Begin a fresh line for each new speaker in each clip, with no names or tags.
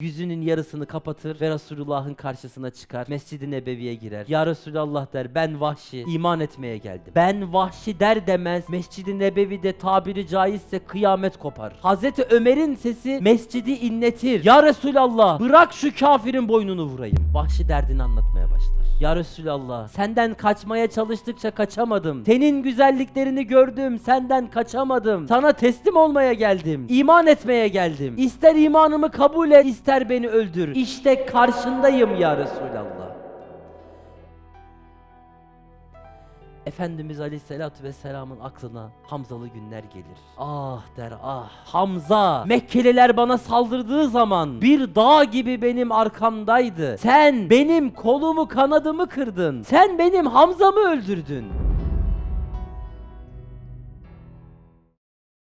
Yüzünün yarısını kapatır ve Resulullah'ın karşısına çıkar. Mescid-i Nebevi'ye girer. Ya Resulallah der ben vahşi iman etmeye geldim. Ben vahşi der demez Mescid-i Nebevi'de tabiri caizse kıyamet kopar. Hazreti Ömer'in sesi mescidi inletir. Ya Resulallah bırak şu kafirin boynunu vurayım. Vahşi derdini anlatmaya başlar. Ya Resulallah senden kaçmaya çalıştıkça kaçamadım. Senin güzelliklerini gördüm senden kaçamadım. Sana teslim olmaya geldim. İman etmeye geldim. İster imanımı kabul et ister beni öldür. İşte karşındayım ya Resulallah. Efendimiz Aleyhisselatü Vesselam'ın aklına Hamzalı günler gelir. Ah der ah. Hamza Mekkeliler bana saldırdığı zaman bir dağ gibi benim arkamdaydı. Sen benim kolumu kanadımı kırdın. Sen benim Hamza'mı öldürdün.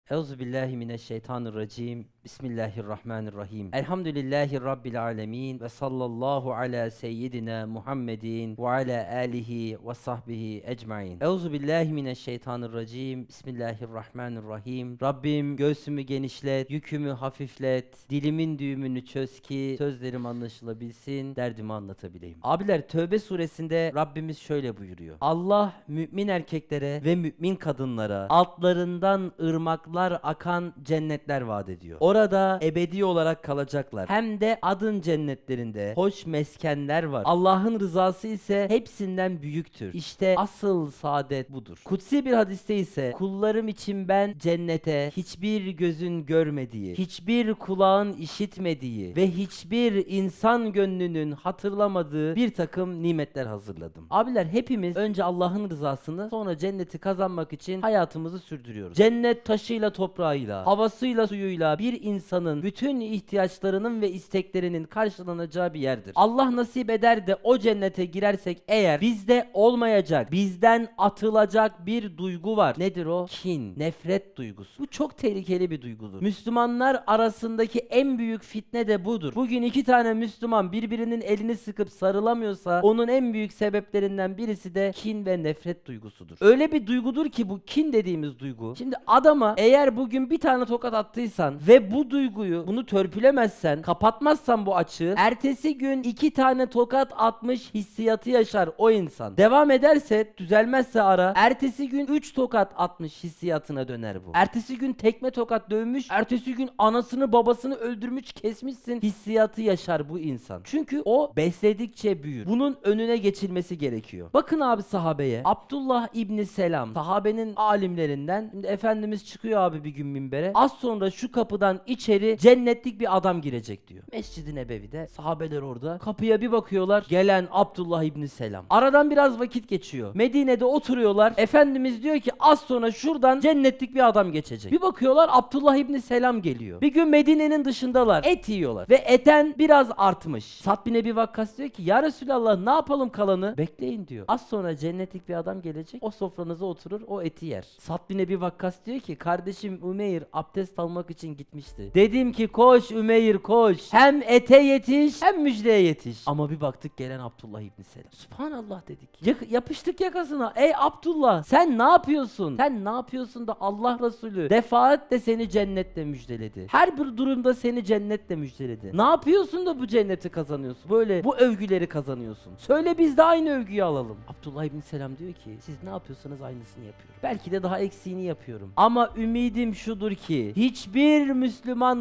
Euzu billahi mineşşeytanirracim. Bismillahirrahmanirrahim. Elhamdülillahi rabbil alamin ve sallallahu ala seyyidina Muhammedin ve ala alihi ve sahbihi ecmaîn. Euzu billahi mineşşeytanirracim. Bismillahirrahmanirrahim. Rabbim göğsümü genişlet, yükümü hafiflet, dilimin düğümünü çöz ki sözlerim anlaşılabilsin, derdimi anlatabileyim. Abiler Tövbe suresinde Rabbimiz şöyle buyuruyor. Allah mümin erkeklere ve mümin kadınlara altlarından ırmaklar akan cennetler vaat ediyor. Orada ebedi olarak kalacaklar. Hem de adın cennetlerinde hoş meskenler var. Allah'ın rızası ise hepsinden büyüktür. İşte asıl saadet budur. Kutsi bir hadiste ise kullarım için ben cennete hiçbir gözün görmediği, hiçbir kulağın işitmediği ve hiçbir insan gönlünün hatırlamadığı bir takım nimetler hazırladım. Abiler hepimiz önce Allah'ın rızasını sonra cenneti kazanmak için hayatımızı sürdürüyoruz. Cennet taşıyla toprağıyla, havasıyla suyuyla bir insanın bütün ihtiyaçlarının ve isteklerinin karşılanacağı bir yerdir. Allah nasip eder de o cennete girersek eğer bizde olmayacak, bizden atılacak bir duygu var. Nedir o? Kin, nefret duygusu. Bu çok tehlikeli bir duygudur. Müslümanlar arasındaki en büyük fitne de budur. Bugün iki tane Müslüman birbirinin elini sıkıp sarılamıyorsa onun en büyük sebeplerinden birisi de kin ve nefret duygusudur. Öyle bir duygudur ki bu kin dediğimiz duygu. Şimdi adama eğer bugün bir tane tokat attıysan ve bu duyguyu bunu törpülemezsen, kapatmazsan bu açığı ertesi gün iki tane tokat atmış hissiyatı yaşar o insan. Devam ederse, düzelmezse ara ertesi gün 3 tokat atmış hissiyatına döner bu. Ertesi gün tekme tokat dövmüş, ertesi gün anasını babasını öldürmüş kesmişsin hissiyatı yaşar bu insan. Çünkü o besledikçe büyür. Bunun önüne geçilmesi gerekiyor. Bakın abi sahabeye. Abdullah İbni Selam sahabenin alimlerinden. Şimdi Efendimiz çıkıyor abi bir gün minbere. Az sonra şu kapıdan içeri cennetlik bir adam girecek diyor. Mescid-i Nebevi'de sahabeler orada. Kapıya bir bakıyorlar. Gelen Abdullah İbni Selam. Aradan biraz vakit geçiyor. Medine'de oturuyorlar. Efendimiz diyor ki az sonra şuradan cennetlik bir adam geçecek. Bir bakıyorlar Abdullah İbni Selam geliyor. Bir gün Medine'nin dışındalar. Et yiyorlar. Ve eten biraz artmış. Sat bin Ebi Vakkas diyor ki ya Resulallah ne yapalım kalanı? Bekleyin diyor. Az sonra cennetlik bir adam gelecek. O sofranıza oturur o eti yer. Sat bin Ebi Vakkas diyor ki kardeşim Ümeyr abdest almak için gitmişti. Dedim ki koş Ümeyr koş. Hem ete yetiş hem müjdeye yetiş. Ama bir baktık gelen Abdullah İbni Selam. Subhanallah dedik. Yak- yapıştık yakasına. Ey Abdullah sen ne yapıyorsun? Sen ne yapıyorsun da Allah Resulü defaatle seni cennetle müjdeledi. Her bir durumda seni cennetle müjdeledi. Ne yapıyorsun da bu cenneti kazanıyorsun? Böyle bu övgüleri kazanıyorsun. Söyle biz de aynı övgüyü alalım. Abdullah İbni Selam diyor ki siz ne yapıyorsanız aynısını yapıyorum. Belki de daha eksiğini yapıyorum. Ama ümidim şudur ki hiçbir Müslüman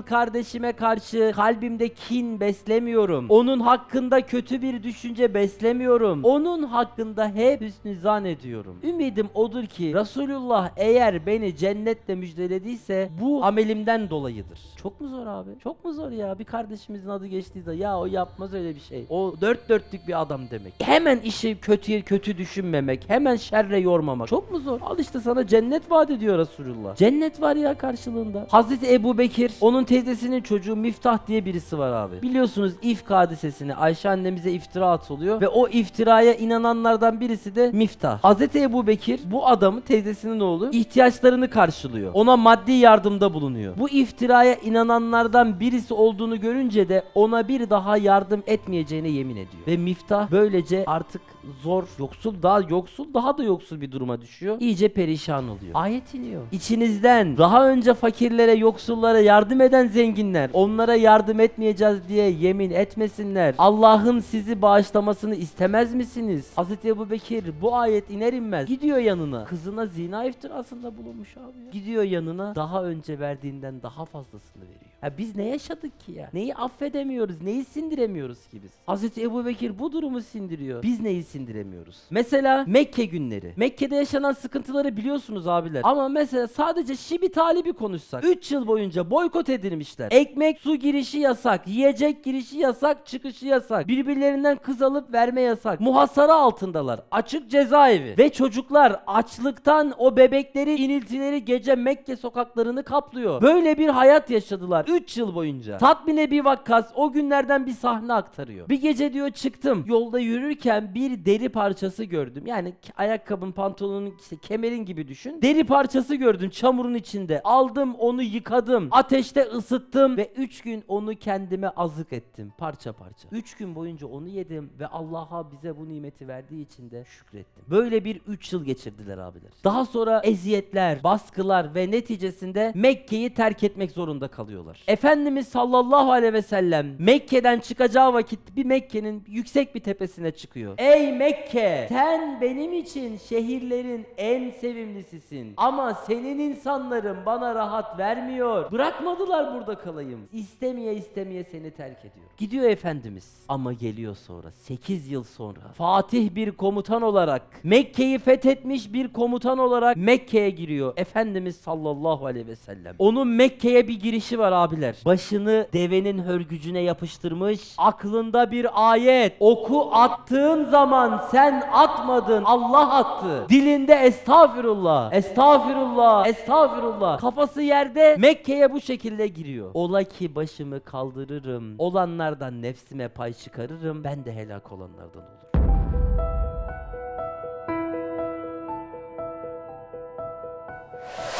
kardeşime karşı kalbimde kin beslemiyorum. Onun hakkında kötü bir düşünce beslemiyorum. Onun hakkında hep hüsnü zan ediyorum. Ümidim odur ki Resulullah eğer beni cennetle müjdelediyse bu amelimden dolayıdır. Çok mu zor abi? Çok mu zor ya? Bir kardeşimizin adı geçtiyse ya o yapmaz öyle bir şey. O dört dörtlük bir adam demek. Hemen işi kötüye kötü düşünmemek. Hemen şerre yormamak. Çok mu zor? Al işte sana cennet vaat ediyor Resulullah. Cennet var ya karşılığında. Hazreti Ebu Bekir onun teyzesinin çocuğu Miftah diye birisi var abi. Biliyorsunuz ifk hadisesini Ayşe annemize iftira atılıyor ve o iftiraya inananlardan birisi de Miftah. Hazreti Ebu Bekir bu adamı teyzesinin oğlu ihtiyaçlarını karşılıyor. Ona maddi yardımda bulunuyor. Bu iftiraya inananlardan birisi olduğunu görünce de ona bir daha yardım etmeyeceğine yemin ediyor. Ve Miftah böylece artık zor, yoksul daha yoksul daha da yoksul bir duruma düşüyor. İyice perişan oluyor. Ayet iniyor. İçinizden daha önce fakirlere, yoksullara yardım eden zenginler onlara yardım etmeyeceğiz diye yemin etmesinler. Allah'ın sizi bağışlamasını istemez misiniz? Hazreti Ebu Bekir bu ayet iner inmez gidiyor yanına. Kızına zina iftirasında bulunmuş abi ya. Gidiyor yanına daha önce verdiğinden daha fazlasını veriyor. Ya biz ne yaşadık ki ya? Neyi affedemiyoruz? Neyi sindiremiyoruz ki biz? Hazreti Ebu Bekir bu durumu sindiriyor. Biz neyi sindiremiyoruz? Mesela Mekke günleri. Mekke'de yaşanan sıkıntıları biliyorsunuz abiler. Ama mesela sadece Şibi Talib'i konuşsak. 3 yıl boyunca boykot edilmişler. Ekmek, su girişi yasak. Yiyecek girişi yasak, çıkışı yasak. Birbirlerinden kız alıp verme yasak. Muhasara altındalar. Açık cezaevi. Ve çocuklar açlıktan o bebekleri, iniltileri gece Mekke sokaklarını kaplıyor. Böyle bir hayat yaşadılar 3 yıl boyunca. Tatmin bir vakkas o günlerden bir sahne aktarıyor. Bir gece diyor çıktım. Yolda yürürken bir deri parçası gördüm. Yani ayakkabın, pantolonun, işte kemerin gibi düşün. Deri parçası gördüm çamurun içinde. Aldım onu yıkadım. Ateşte ısıttım ve 3 gün onu kendime azık ettim parça parça. 3 gün boyunca onu yedim ve Allah'a bize bu nimeti verdiği için de şükrettim. Böyle bir 3 yıl geçirdiler abiler. Daha sonra eziyetler, baskılar ve neticesinde Mekke'yi terk etmek zorunda kalıyorlar. Efendimiz sallallahu aleyhi ve sellem Mekke'den çıkacağı vakit bir Mekke'nin yüksek bir tepesine çıkıyor. Ey Mekke! Sen benim için şehirlerin en sevimlisisin. Ama senin insanların bana rahat vermiyor. Bırakmadılar burada kalayım. İstemeye istemeye seni terk ediyor. Gidiyor Efendimiz. Ama geliyor sonra 8 yıl sonra Fatih bir komutan olarak Mekke'yi fethetmiş bir komutan olarak Mekke'ye giriyor. Efendimiz sallallahu aleyhi ve sellem. Onun Mekke'ye bir girişi var abiler. Başını devenin hörgücüne yapıştırmış. Aklında bir ayet. Oku attığın zaman sen atmadın. Allah attı. Dilinde estağfirullah. Estağfirullah. Estağfirullah. Kafası yerde Mekke'ye bu şekilde giriyor. Ola ki başımı kaldırırım. Olanlardan nefsime pay çıkarırım. Ben de helak olanlardan olurum.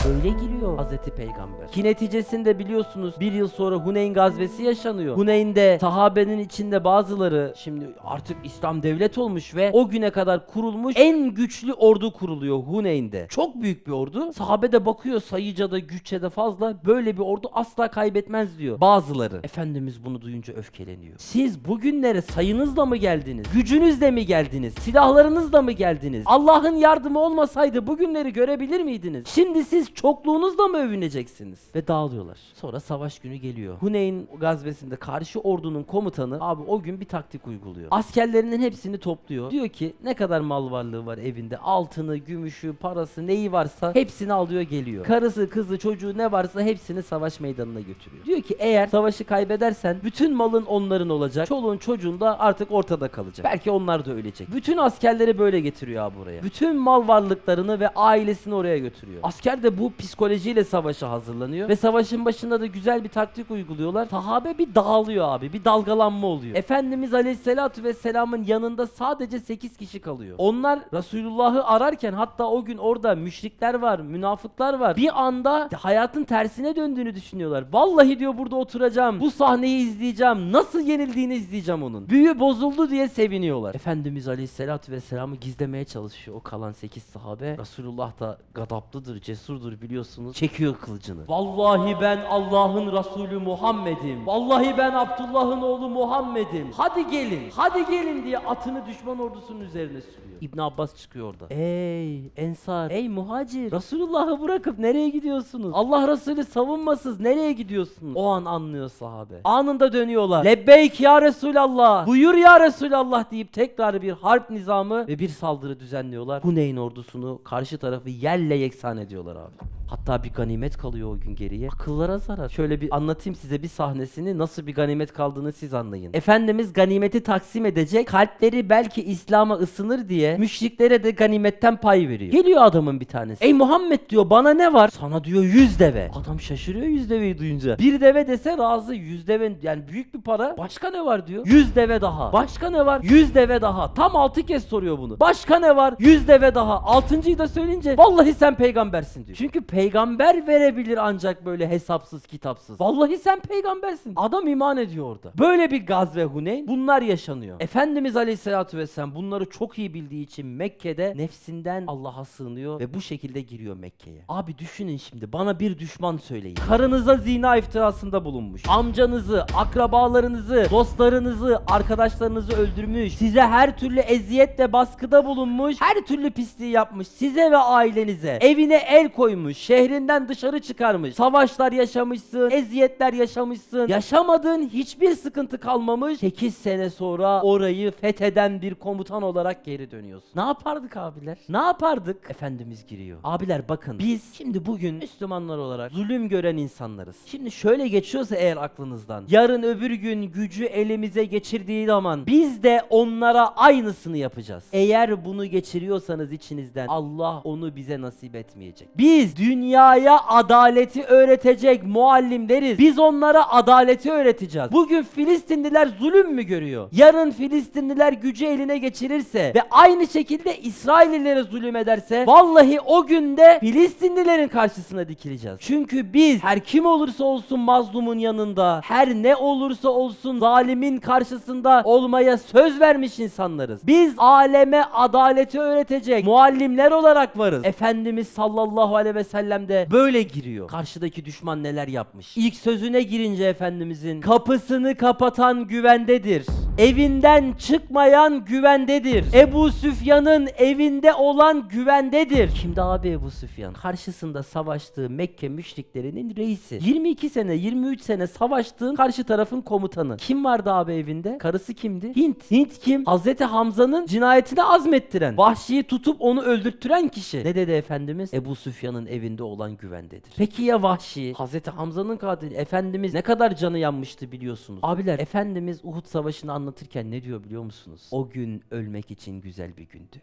Öyle giriyor Hazreti Peygamber. Ki neticesinde biliyorsunuz bir yıl sonra Huneyn gazvesi yaşanıyor. Huneyn'de sahabenin içinde bazıları şimdi artık İslam devlet olmuş ve o güne kadar kurulmuş en güçlü ordu kuruluyor Huneyn'de. Çok büyük bir ordu. Sahabe de bakıyor sayıca da güççe de fazla böyle bir ordu asla kaybetmez diyor. Bazıları. Efendimiz bunu duyunca öfkeleniyor. Siz bugünlere sayınızla mı geldiniz? Gücünüzle mi geldiniz? Silahlarınızla mı geldiniz? Allah'ın yardımı olmasaydı bugünleri görebilir miydiniz? Şimdi siz çokluğunuzla mı övüneceksiniz? Ve dağılıyorlar. Sonra savaş günü geliyor. Huneyn gazvesinde karşı ordunun komutanı abi o gün bir taktik uyguluyor. Askerlerinin hepsini topluyor. Diyor ki ne kadar mal varlığı var evinde? Altını, gümüşü, parası neyi varsa hepsini alıyor geliyor. Karısı, kızı, çocuğu ne varsa hepsini savaş meydanına götürüyor. Diyor ki eğer savaşı kaybedersen bütün malın onların olacak. Çoluğun çocuğun da artık ortada kalacak. Belki onlar da ölecek. Bütün askerleri böyle getiriyor abi buraya. Bütün mal varlıklarını ve ailesini oraya götürüyor. Asker de bu psikolojiyle savaşa hazırlanıyor ve savaşın başında da güzel bir taktik uyguluyorlar. Sahabe bir dağılıyor abi. Bir dalgalanma oluyor. Efendimiz Aleyhisselatü Vesselam'ın yanında sadece 8 kişi kalıyor. Onlar Resulullah'ı ararken hatta o gün orada müşrikler var, münafıklar var. Bir anda hayatın tersine döndüğünü düşünüyorlar. Vallahi diyor burada oturacağım. Bu sahneyi izleyeceğim. Nasıl yenildiğini izleyeceğim onun. Büyü bozuldu diye seviniyorlar. Efendimiz Aleyhisselatü Vesselam'ı gizlemeye çalışıyor o kalan 8 sahabe. Resulullah da gadaplıdır, cesurdur biliyorsunuz. Çekiyor kılıcını. Vallahi ben Allah'ın Resulü Muhammed'im. Vallahi ben Abdullah'ın oğlu Muhammed'im. Hadi gelin, hadi gelin diye atını düşman ordusunun üzerine sürüyor. İbn Abbas çıkıyor orada. Ey Ensar, ey muhacir. Resulullah'ı bırakıp nereye gidiyorsunuz? Allah Resulü savunmasız nereye gidiyorsunuz? O an anlıyor sahabe. Anında dönüyorlar. Lebbeyk ya Resulallah. Buyur ya Resulallah deyip tekrar bir harp nizamı ve bir saldırı düzenliyorlar. Huneyn ordusunu karşı tarafı yerle yeksan ediyorlar abi. Hatta bir ganimet kalıyor o gün geriye. Akıllara zarar. Şöyle bir anlatayım size bir sahnesini nasıl bir ganimet kaldığını siz anlayın. Efendimiz ganimeti taksim edecek. Kalpleri belki İslam'a ısınır diye müşriklere de ganimetten pay veriyor. Geliyor adamın bir tanesi. Ey Muhammed diyor bana ne var? Sana diyor 100 deve. Adam şaşırıyor 100 deveyi duyunca. Bir deve dese razı 100 deve yani büyük bir para. Başka ne var diyor. 100 deve daha. Başka ne var? 100 deve daha. Tam 6 kez soruyor bunu. Başka ne var? 100 deve daha. Altıncıyı da söyleyince vallahi sen peygambersin diyor. Çünkü peygamber verebilir ancak böyle hesapsız kitapsız. Vallahi sen peygambersin. Adam iman ediyor orada. Böyle bir gaz ve Huneyn bunlar yaşanıyor. Efendimiz Aleyhisselatü Vesselam bunları çok iyi bildiği için Mekke'de nefsinden Allah'a sığınıyor ve bu şekilde giriyor Mekke'ye. Abi düşünün şimdi bana bir düşman söyleyin. Karınıza zina iftirasında bulunmuş. Amcanızı, akrabalarınızı, dostlarınızı, arkadaşlarınızı öldürmüş. Size her türlü eziyetle baskıda bulunmuş. Her türlü pisliği yapmış. Size ve ailenize. Evine el koymuş. Şehrinden dışarı çıkarmış. Savaşlar yaşamışsın. Eziyetler yaşamışsın. Yaşamadığın hiçbir sıkıntı kalmamış. 8 sene sonra orayı fetheden bir komutan olarak geri dönüyorsun. Ne yapardık abiler? Ne yapardık? Efendimiz giriyor. Abiler bakın biz şimdi bugün Müslümanlar olarak zulüm gören insanlarız. Şimdi şöyle geçiyorsa eğer aklınızdan. Yarın öbür gün gücü elimize geçirdiği zaman biz de onlara aynısını yapacağız. Eğer bunu geçiriyorsanız içinizden Allah onu bize nasip etmeyecek. Biz dünyaya adaleti öğretecek muallimleriz. Biz onlara adaleti öğreteceğiz. Bugün Filistinliler zulüm mü görüyor? Yarın Filistinliler gücü eline geçirirse ve aynı şekilde İsraillilere zulüm ederse vallahi o günde Filistinlilerin karşısına dikileceğiz. Çünkü biz her kim olursa olsun mazlumun yanında, her ne olursa olsun zalimin karşısında olmaya söz vermiş insanlarız. Biz aleme adaleti öğretecek muallimler olarak varız. Efendimiz sallallahu aleyhi ve sellem de böyle giriyor. Karşıdaki düşman neler yapmış? İlk sözüne girince Efendimizin kapısını kapatan güvendedir. Evinden çıkmayan güvendedir. Ebu Süfyan'ın evinde olan güvendedir. Kimdi abi Ebu Süfyan? Karşısında savaştığı Mekke müşriklerinin reisi. 22 sene 23 sene savaştığın karşı tarafın komutanı. Kim vardı abi evinde? Karısı kimdi? Hint. Hint kim? Hazreti Hamza'nın cinayetini azmettiren. Vahşiyi tutup onu öldürttüren kişi. Ne dedi Efendimiz? Ebu Süfyan'ın evinde olan güvendedir. Peki ya Vahşi? Hazreti Hamza'nın katili. Efendimiz ne kadar canı yanmıştı biliyorsunuz. Abiler Efendimiz Uhud Savaşı'nı anlatırken ne diyor biliyor musunuz? O gün ölmek için güzel bir gündü.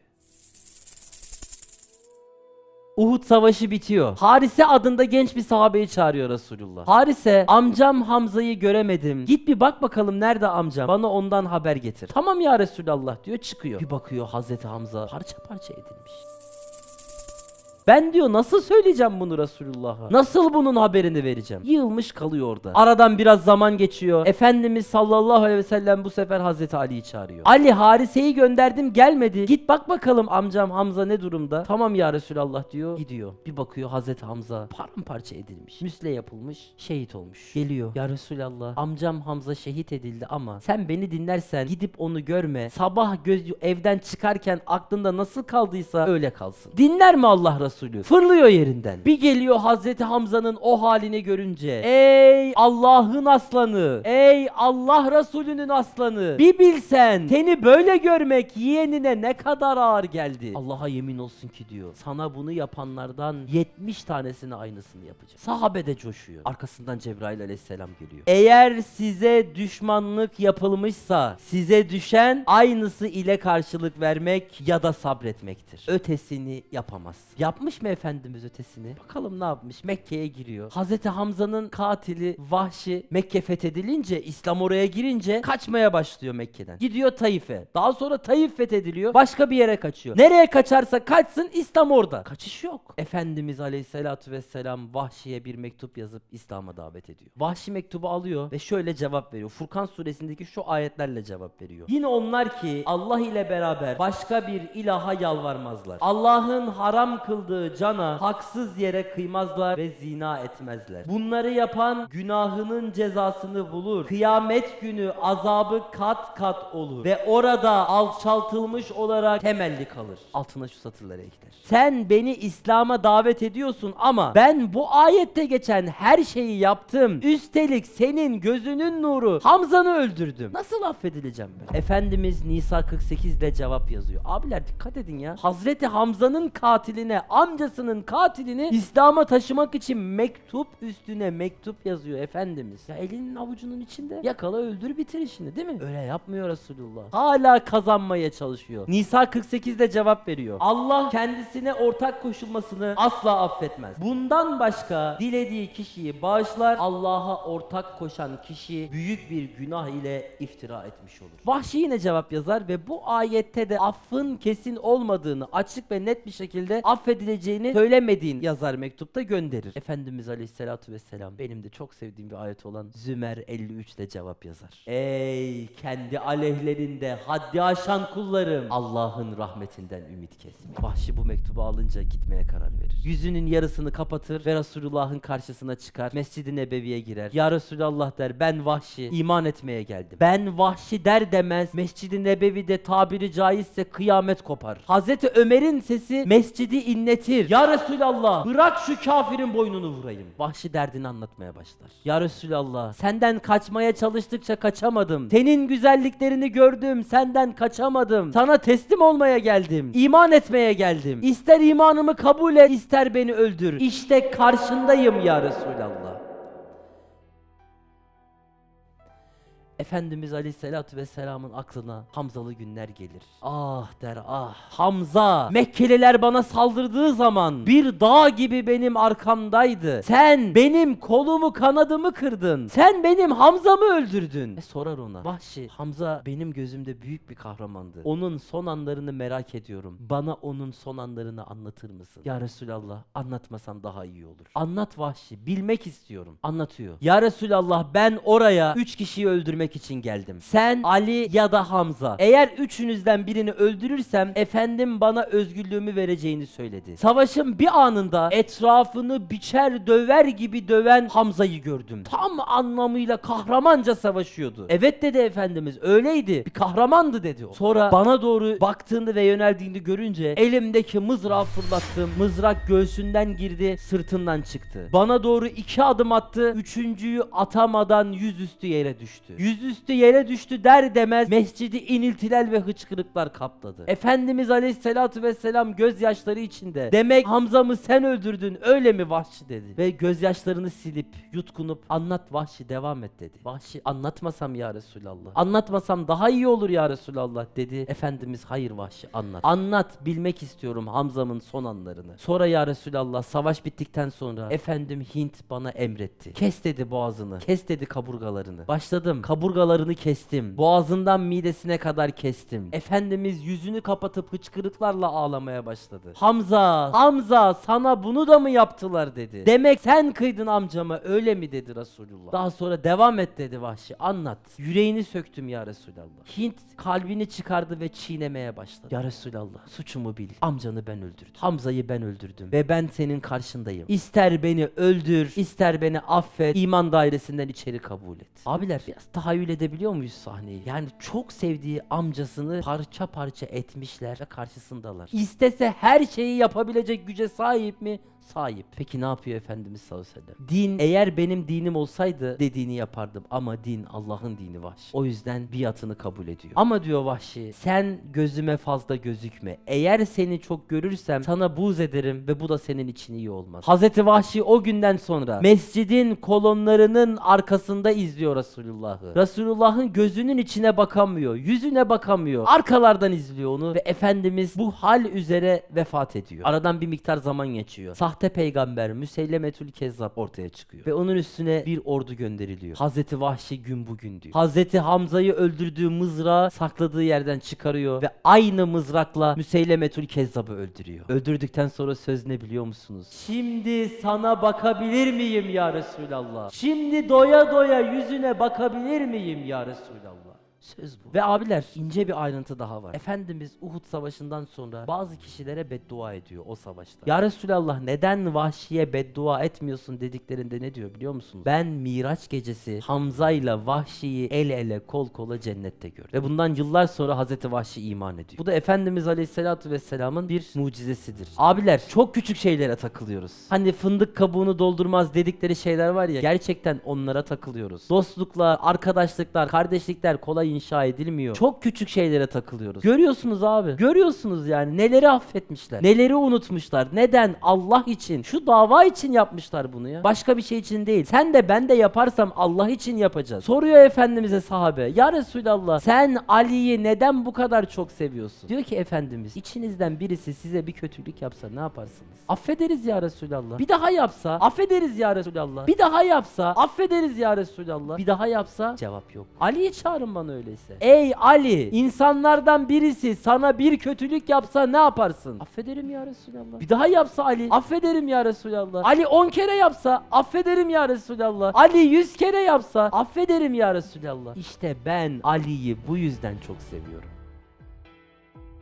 Uhud savaşı bitiyor. Harise adında genç bir sahabeyi çağırıyor Resulullah. Harise amcam Hamza'yı göremedim. Git bir bak bakalım nerede amcam. Bana ondan haber getir. Tamam ya Resulallah diyor çıkıyor. Bir bakıyor Hazreti Hamza parça parça edilmiş. Ben diyor nasıl söyleyeceğim bunu Resulullah'a? Nasıl bunun haberini vereceğim? Yığılmış kalıyor orada. Aradan biraz zaman geçiyor. Efendimiz sallallahu aleyhi ve sellem bu sefer Hazreti Ali'yi çağırıyor. Ali Harise'yi gönderdim gelmedi. Git bak bakalım amcam Hamza ne durumda? Tamam ya Resulallah diyor. Gidiyor. Bir bakıyor Hazreti Hamza paramparça edilmiş. Müsle yapılmış. Şehit olmuş. Geliyor. Ya Resulallah amcam Hamza şehit edildi ama sen beni dinlersen gidip onu görme. Sabah göz evden çıkarken aklında nasıl kaldıysa öyle kalsın. Dinler mi Allah Resulü? Fırlıyor yerinden. Bir geliyor Hazreti Hamza'nın o halini görünce. Ey Allah'ın aslanı. Ey Allah Resulü'nün aslanı. Bir bilsen seni böyle görmek yeğenine ne kadar ağır geldi. Allah'a yemin olsun ki diyor. Sana bunu yapanlardan 70 tanesini aynısını yapacak. Sahabe de coşuyor. Arkasından Cebrail aleyhisselam geliyor. Eğer size düşmanlık yapılmışsa size düşen aynısı ile karşılık vermek ya da sabretmektir. Ötesini yapamaz. Yapmış mı Efendimiz ötesini? Bakalım ne yapmış? Mekke'ye giriyor. Hazreti Hamza'nın katili Vahşi Mekke fethedilince İslam oraya girince kaçmaya başlıyor Mekke'den. Gidiyor Taif'e. Daha sonra Taif fethediliyor. Başka bir yere kaçıyor. Nereye kaçarsa kaçsın İslam orada. Kaçış yok. Efendimiz Aleyhisselatü Vesselam Vahşi'ye bir mektup yazıp İslam'a davet ediyor. Vahşi mektubu alıyor ve şöyle cevap veriyor. Furkan suresindeki şu ayetlerle cevap veriyor. Yine onlar ki Allah ile beraber başka bir ilaha yalvarmazlar. Allah'ın haram kıldığı cana haksız yere kıymazlar ve zina etmezler. Bunları yapan günahının cezasını bulur. Kıyamet günü azabı kat kat olur ve orada alçaltılmış olarak temelli kalır. Altına şu satırları ekler. Sen beni İslam'a davet ediyorsun ama ben bu ayette geçen her şeyi yaptım. Üstelik senin gözünün nuru Hamza'nı öldürdüm. Nasıl affedileceğim ben? Efendimiz Nisa 48 ile cevap yazıyor. Abiler dikkat edin ya. Hazreti Hamza'nın katiline, amcasının katilini İslam'a taşımak için mektup üstüne mektup yazıyor Efendimiz. Ya elinin avucunun içinde yakala öldür bitir işini değil mi? Öyle yapmıyor Resulullah. Hala kazanmaya çalışıyor. Nisa 48'de cevap veriyor. Allah kendisine ortak koşulmasını asla affetmez. Bundan başka dilediği kişiyi bağışlar. Allah'a ortak koşan kişi büyük bir günah ile iftira etmiş olur. Vahşi yine cevap yazar ve bu ayette de affın kesin olmadığını açık ve net bir şekilde affedilecek edileceğini söylemediğin yazar mektupta gönderir. Efendimiz Aleyhisselatü Vesselam benim de çok sevdiğim bir ayet olan Zümer 53 ile cevap yazar. Ey kendi aleyhlerinde haddi aşan kullarım Allah'ın rahmetinden ümit kesme. Vahşi bu mektubu alınca gitmeye karar verir. Yüzünün yarısını kapatır ve Resulullah'ın karşısına çıkar. Mescid-i Nebevi'ye girer. Ya Resulallah der ben vahşi iman etmeye geldim. Ben vahşi der demez Mescid-i Nebevi'de tabiri caizse kıyamet kopar. Hazreti Ömer'in sesi mescidi inletir. Ya Resulallah bırak şu kafirin boynunu vurayım. Vahşi derdini anlatmaya başlar. Ya Resulallah senden kaçmaya çalıştıkça kaçamadım. Senin güzelliklerini gördüm senden kaçamadım. Sana teslim olmaya geldim. İman etmeye geldim. İster imanımı kabul et ister beni öldür. İşte karşındayım ya Resulallah. Efendimiz Aleyhisselatü Vesselam'ın aklına Hamzalı günler gelir. Ah der ah. Hamza Mekkeliler bana saldırdığı zaman bir dağ gibi benim arkamdaydı. Sen benim kolumu kanadımı kırdın. Sen benim Hamza'mı öldürdün. E sorar ona. Vahşi Hamza benim gözümde büyük bir kahramandı. Onun son anlarını merak ediyorum. Bana onun son anlarını anlatır mısın? Ya Resulallah anlatmasan daha iyi olur. Anlat Vahşi bilmek istiyorum. Anlatıyor. Ya Resulallah ben oraya üç kişiyi öldürmek için geldim. Sen, Ali ya da Hamza. Eğer üçünüzden birini öldürürsem efendim bana özgürlüğümü vereceğini söyledi. Savaşın bir anında etrafını biçer döver gibi döven Hamza'yı gördüm. Tam anlamıyla kahramanca savaşıyordu. Evet dedi efendimiz öyleydi. Bir kahramandı dedi o. Sonra bana doğru baktığını ve yöneldiğini görünce elimdeki mızrağı fırlattım. Mızrak göğsünden girdi sırtından çıktı. Bana doğru iki adım attı. Üçüncüyü atamadan yüzüstü yere düştü. Yüzüstü yere düştü der demez mescidi iniltiler ve hıçkırıklar kapladı. Efendimiz Aleyhisselatü Vesselam gözyaşları içinde demek Hamza'mı sen öldürdün öyle mi Vahşi dedi. Ve gözyaşlarını silip yutkunup anlat Vahşi devam et dedi. Vahşi anlatmasam ya Resulallah. Anlatmasam daha iyi olur ya Resulallah dedi. Efendimiz hayır Vahşi anlat. Anlat bilmek istiyorum Hamza'mın son anlarını. Sonra ya Resulallah savaş bittikten sonra efendim Hint bana emretti. Kes dedi boğazını. Kes dedi kaburgalarını. Başladım. Kaburgalarını kestim. Boğazından midesine kadar kestim. Efendimiz yüzünü kapatıp hıçkırıklarla ağlamaya başladı. Hamza, Hamza sana bunu da mı yaptılar dedi. Demek sen kıydın amcama öyle mi dedi Resulullah. Daha sonra devam et dedi Vahşi anlat. Yüreğini söktüm ya Resulallah. Hint kalbini çıkardı ve çiğnemeye başladı. Ya Resulallah suçumu bil. Amcanı ben öldürdüm. Hamza'yı ben öldürdüm. Ve ben senin karşındayım. İster beni öldür, ister beni affet. iman dairesinden içeri kabul et. Abiler biraz tahayyül edebiliyor muyuz sahneyi? Yani çok sevdiği amcasını parça parça etmişler ve karşısındalar. İstese her şeyi yapabilecek güce sahip mi? Sahip. Peki ne yapıyor Efendimiz sallallahu aleyhi ve sellem? Din eğer benim dinim olsaydı dediğini yapardım ama din Allah'ın dini Vahşi. O yüzden biatını kabul ediyor. Ama diyor Vahşi sen gözüme fazla gözükme. Eğer seni çok görürsem sana buz ederim ve bu da senin için iyi olmaz. Hazreti Vahşi o günden sonra mescidin kolonlarının arkasında izliyor Resulullah'ı. Resulullah'ın gözünün içine bakamıyor. Yüzüne bakamıyor. Arkalardan izliyor onu ve Efendimiz bu hal üzere vefat ediyor. Aradan bir miktar zaman geçiyor. Sahte peygamber Müseylemetül Kezzab ortaya çıkıyor. Ve onun üstüne bir ordu gönderiliyor. Hazreti Vahşi gün bugün diyor. Hazreti Hamza'yı öldürdüğü mızrağı sakladığı yerden çıkarıyor ve aynı mızrakla Müseylemetül Kezzab'ı öldürüyor. Öldürdükten sonra söz ne biliyor musunuz? Şimdi sana bakabilir miyim ya Resulallah? Şimdi doya doya yüzüne bakabilir miyim ya Resulallah? Söz bu. Ve abiler ince bir ayrıntı daha var. Efendimiz Uhud savaşından sonra bazı kişilere beddua ediyor o savaşta. Ya Resulallah neden vahşiye beddua etmiyorsun dediklerinde ne diyor biliyor musunuz? Ben Miraç gecesi Hamza ile vahşiyi el ele kol kola cennette gördüm. Ve bundan yıllar sonra Hazreti Vahşi iman ediyor. Bu da Efendimiz Aleyhisselatü Vesselam'ın bir mucizesidir. Abiler çok küçük şeylere takılıyoruz. Hani fındık kabuğunu doldurmaz dedikleri şeyler var ya gerçekten onlara takılıyoruz. Dostluklar, arkadaşlıklar, kardeşlikler kolay inşa edilmiyor. Çok küçük şeylere takılıyoruz. Görüyorsunuz abi. Görüyorsunuz yani neleri affetmişler. Neleri unutmuşlar. Neden? Allah için. Şu dava için yapmışlar bunu ya. Başka bir şey için değil. Sen de ben de yaparsam Allah için yapacağız. Soruyor Efendimiz'e sahabe. Ya Resulallah sen Ali'yi neden bu kadar çok seviyorsun? Diyor ki Efendimiz içinizden birisi size bir kötülük yapsa ne yaparsınız? Affederiz ya Resulallah. Bir daha yapsa affederiz ya Resulallah. Bir daha yapsa affederiz ya Resulallah. Bir daha yapsa cevap yok. Ali'yi çağırın bana öyle. Öyleyse. Ey Ali insanlardan birisi sana bir kötülük yapsa ne yaparsın? Affederim ya Resulallah. Bir daha yapsa Ali affederim ya Resulallah. Ali 10 kere yapsa affederim ya Resulallah. Ali 100 kere yapsa affederim ya Resulallah. İşte ben Ali'yi bu yüzden çok seviyorum.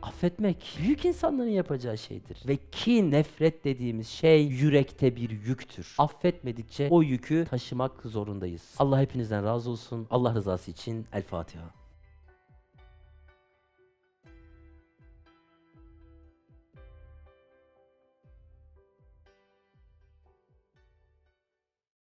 Affetmek büyük insanların yapacağı şeydir. Ve kin, nefret dediğimiz şey yürekte bir yüktür. Affetmedikçe o yükü taşımak zorundayız. Allah hepinizden razı olsun. Allah rızası için El Fatiha.